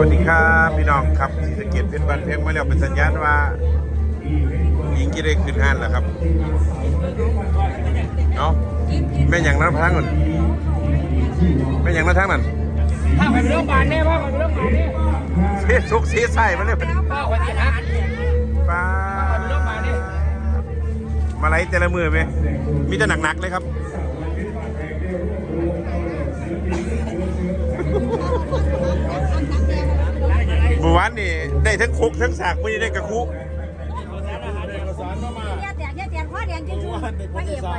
วัสดีครับพี่น้องครับศรีสะเกดเป็นบันเพลงมาแล้วเป็นสัญญาณว่าหญิงจะได้คืนห้านแล้วครับเนาะแม่อย่างนั้นทั้งนั้นแม่อย่างนั้นทั้งนั้นถ้าไปเรื่องบานแน่พ่อไปเรื่องบานแน่เสียสุกเสียใส่มาเลยพ่อวันที่ฮักป้าไปเรื่องบานแน่มาไล่แต่ละมือไหมมีแต่หนักๆเลยครับ นี่ได้ทั้งคุกทั้งสากไม่ได้กระคุแยกแตกแยกแตกข้อแดงจิ้งๆพระเอกไป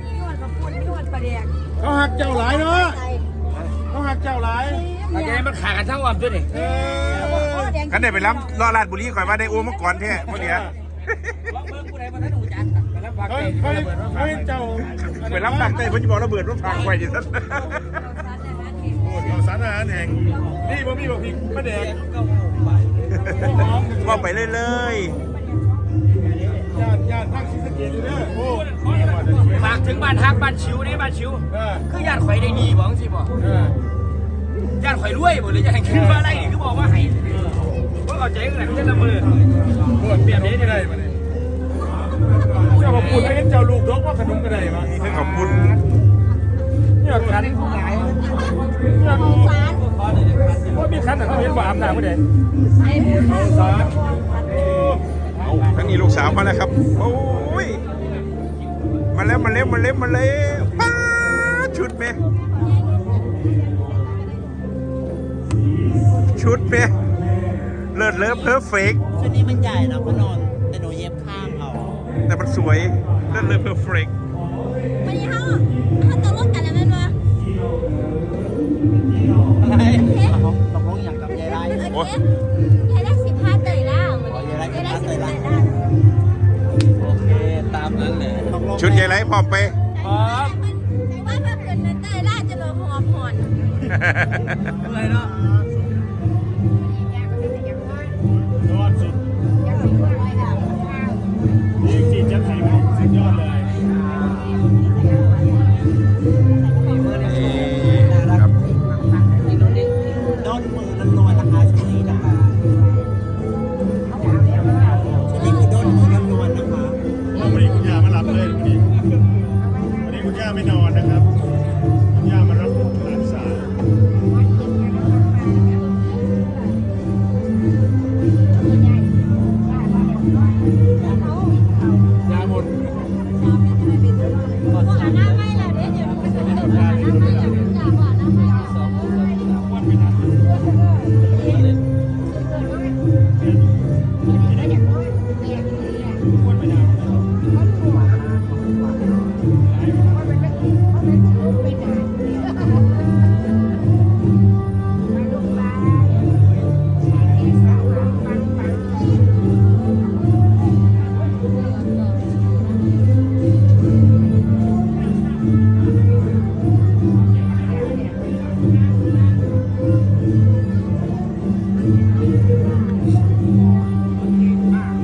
นี่นวดกับคุณนี่นวดประแดงเขาหักเจ้าหลายเนาะเขาหักเจ้าหลายอาจารย์มันขากันทั้งวันด้วยนี่กันได้ไปล้ำรอลาดบุรีก่อนว่าได้โอ้มาก่อนแท้พวกเนี้ยล็อเบอร์ผู้ใดมาท่าดูจันไปรับผักเขาเต็มเขาเบิดมาเขาเจ้าไปล้ำตักเต้ผมจะบอกระเบิดว่าพังไว้ดิท่านเราสารอาหารแห่งนี่บ่มีบ่พริกมะแดง ว่าไปเรื่อยย่านย่านภาคศรีสะเกษอยู่เด้อโอ้ฝากถึงบ้านฮักบ้านชิวนี่บ้านชิวเออคือญาติข่อยได้ดีบอกสิบอกเออญาติข่อยรวยหมดเลยญาติคิดว่าอะไรนี่คือบอกว่าให้พวกเอาใจกันเล่นละมือโอ้เปลี่ยนนี้ได้มาเนี่ยเจ้าขอบคุณให้เจ้าลูกดอกว่าขนมก็ได้มาๆถึงขอบคุณ เนี่ยคันเนี่ยสารว่ามีคันแต่เขาเห็นว่าอาบน้ำไม่ได้ไอ้ผู้เอาสารโอ้เอาทั้งนี้ลูกสาวมาแล้วครับ โอ้ย มาแล้วมาแล้วมาแล้วมาแล้วป้าดชุดเมชุดเมเลิศเลิฟเพอร์เฟกชุดนี้มันใหญ่นะพ่อนนท์แต่หนูเย็บข้างเอาแต่มันสวยเลิศเลิฟเพอร์เฟกวันนี้เขาายไรโอเคแค่ได้สิบห้าเตยล่าวันนี้แค่ได้สิบห้าเตยล่าโอเคตามนั้นเลยตกลงชุดใหญ่ไรพร้อมไปพร้อมว่าถ้าเกิดเตยล่าจะโดนหัวผ่อนอะไรเนาะ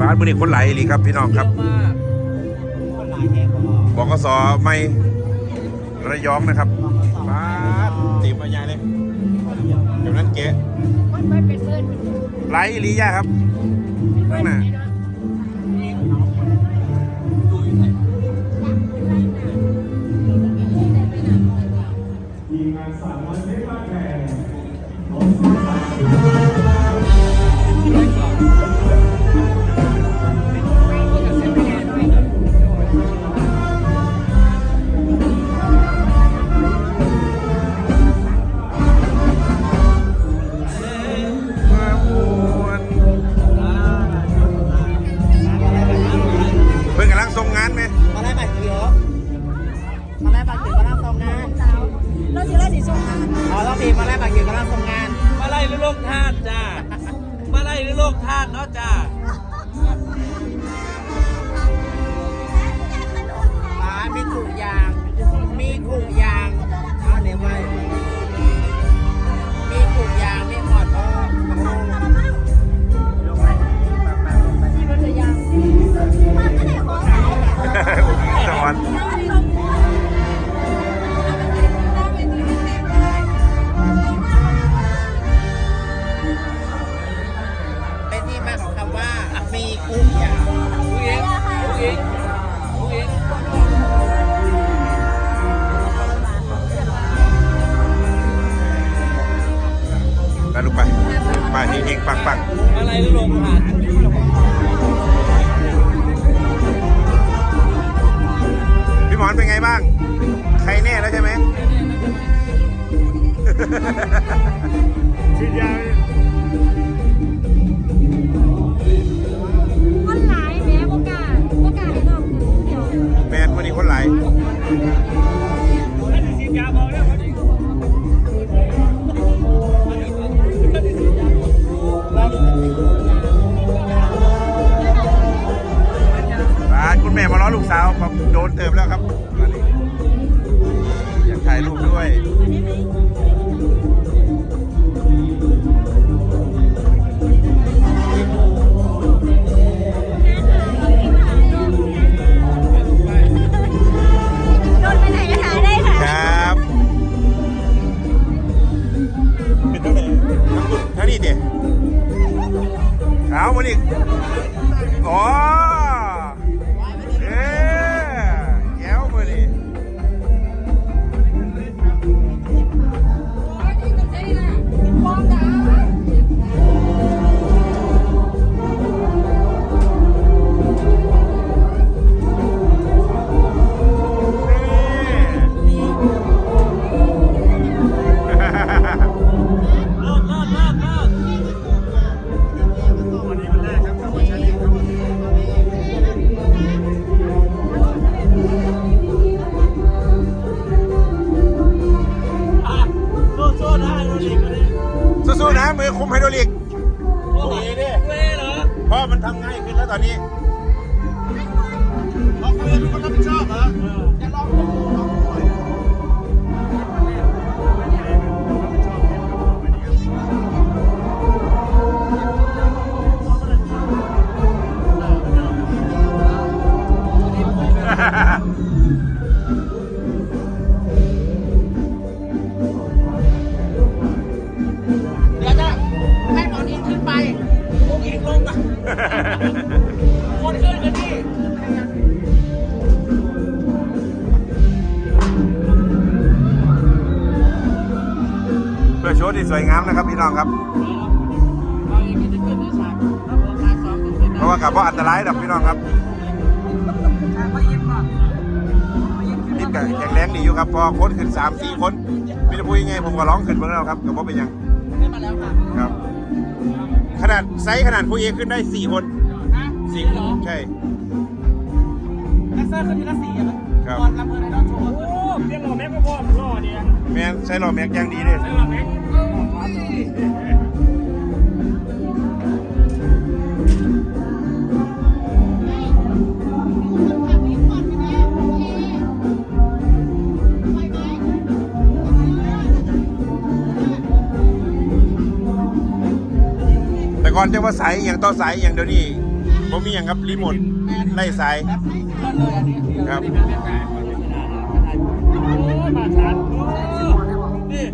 บ้านมือนี่คนไหลายอีหลีครับพี่น้องครับคนหลายแห่งก็บอกบกสไม่ระยองนะครับบ้านตีมมาใหญ่เลยเดี๋ยวนั้นเก๋มันไม่เป็นเพื่อนไหลอีหลีย่าครับข้างหน้า อ๋อต้องมีมาไล่บัตรเขียวกำลังทำงานมาไล่หรือโลกธาตุจ้ามาไล่หรือโลกธาตุเนาะจ้าป้ามีถุงยาง มีถุงยางเอาเนี่ยไว้มีถุงยาง มีหมอดพ่อที่รถยางมันก็ได้ของสาวสวัสดีเคุณแม่มาล้อลูกสาวครับโดนเติมแล้วครับตอนนี้อยากถ่ายรูปด้วยโดนไปไหนก็หาได้ค่ะครับเป็นเท่าไหร่ทั้งคุณทั้งนี้เดียเอาวันนี้อ๋อ Ah, não. สวยงามนะครับพี่น้องครับเอาอย่างนี้จะขึ้นด้วยฉากแล้วผมฉากสองก็ขึ้นเพราะว่ากับว่าอันตรายดอกพี่น้องครับฉากพระอินทร์ก่อนนิดกับแข็งแรงดีอยู่ครับ พอคนขึ้นสามสี่คนพี่จะพูดยังไงผมก็ร้องขึ้นเบิ่งแล้วครับกับว่าเป็นหยังขึ้นมาแล้วค่ะครับ ขนาดไซส์ขนาดผู้เอกขึ้นได้สี่คนฮะสี่เหรอใช่แม็กเซอร์ขึ้นทีละสี่อะครับตอนลำเพลินไอดอลโชว์โอ้เรียกเราแม็กก็พอรอเนี่ยแมนใช้รอแม็กอย่างดีเลยเรียกเราแม็ก แต่ก่อนจะว่าสายอย่างต่อสายอย่างเดี๋ยวนี้ผมมีอย่างครับรีโมทไล่สาย ครับ มาชันนี่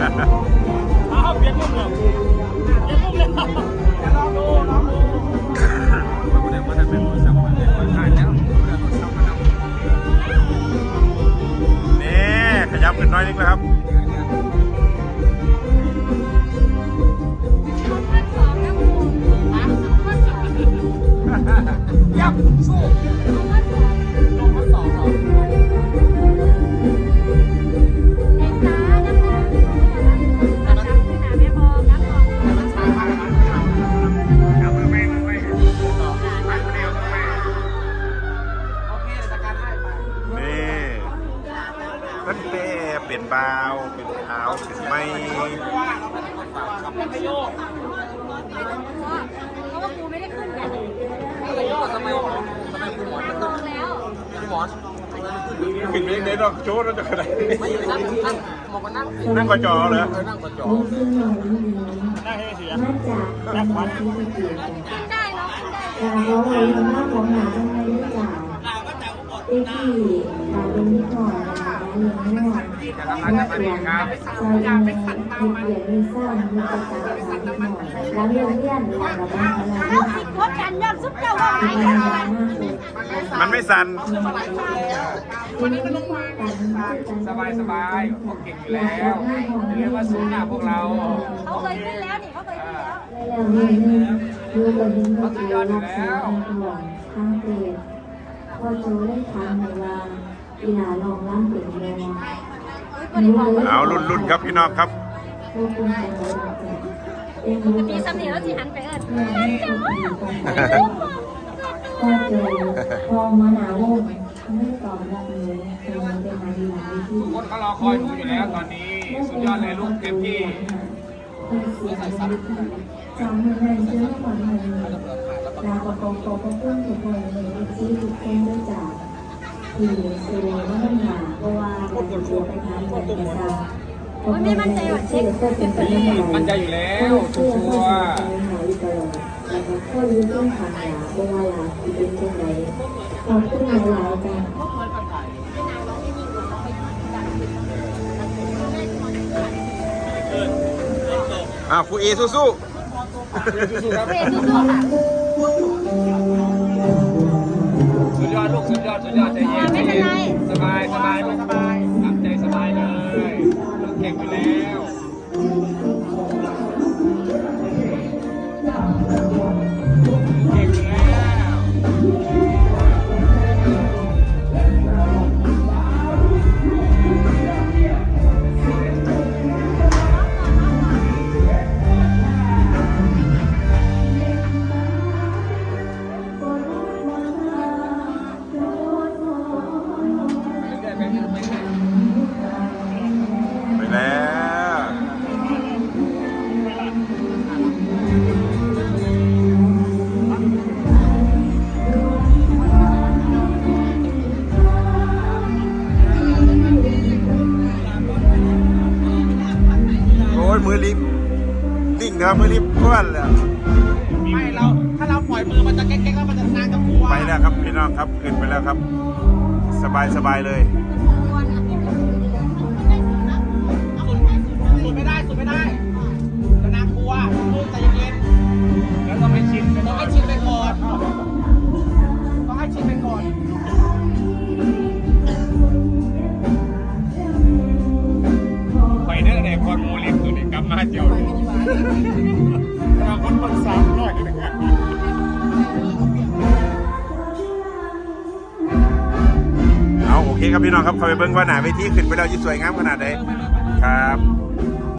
Ha ha ha. ตั้งแต่เปลี่ยวเป็นขาวเปลี่ยนเท้าะว่ไม่ได้ขึ้นไงทำไมทำไมคุณหมอนมันแล้วคุณหมอนปิดเพลงได้หรอกโจ้เราจะขนาไม่นั่งนั่งองก็นั่งนั่จอเหรอนั่งกอจอนั่งให้เสียนั่งควันได้เนาะได้เราเราหน้าของหนาทำไมหรือเปล่าเอ็กซ์ที่ตาเป็นนิดหน่อย นะคะเลี้ยงนวดแม่สวนซอยเงินมีเกียรติมีสร้างมีกระตาสามนิดหน่อยแล้วเรียนเรียนหลังกับบ้านอะไรเอาสิโคตรกันยอดซุปเจ้าว่าไหนที่กันบ้านเลยมากเลยมันไม่สั่นวันนี้มันลงมาสบายสบายพวกเก่งอยู่แล้วเรียกว่าสูงหน้าพวกเราเขาเคยขึ้นแล้วนี่เขาเคยขึ้นแล้วแล้วเรื่องนึงดูกระดิ่งกระเจียวรับสารก่อนทางเพจพอโจได้ถามหน่อยว่า อีหลาลองร่ำเป็นแรงเอารุ่นรุ่นครับพี่น้องครับพวกคุณเป็นไรบ้างจ๊ะเอ็มจะมีสำเนียงแล้วสิหันไปเอิญพ่อเจอพอมาหนาวงไม่ตอบรับเลยเป็นเป็นมาดีหลายที่ทุกคนเขารอคอยหนูอยู่แล้วตอนนี้สุดยอดเลยลูกเต็มที่จำไม่ได้เชื่อฝันเลยลาประกอบตัวประพุ่งทุกคนเลยที่ทุกคนด้วยจาก สูงว่ามันหนาเพราะว่าการเชื่อไปทางเงินไปซะไม่มั่นใจว่าเช็คเป็นไปได้มั่นใจอยู่แล้วชัวร์หายตลอดแล้วก็ข้อรู้ต้องผ่านหลาเพราะว่าหลาที่เป็นจังไรขอบคุณหลายๆจ้ะอ่าครูเอสู้เรนสู้ๆค่ะสุด ยอดลูกสุดยอดสุดยอดใจเย็นใจเย็นสบายสบายลูกสบาย นิ่งนะครับมือลิฟต์ก้วนแล้วไม่เราถ้าเราปล่อยมือมันจะเก๊กๆแล้วมันจะนานกับกลัวไปแล้วครับพี่น้องครับขึ้นไปแล้วครับ สบายสบายเลย น้องครับคอยไปเบิ้งว่าหนาเวทีขึ้นไปแล้วยิ่สวยงามขนาดไหนครับ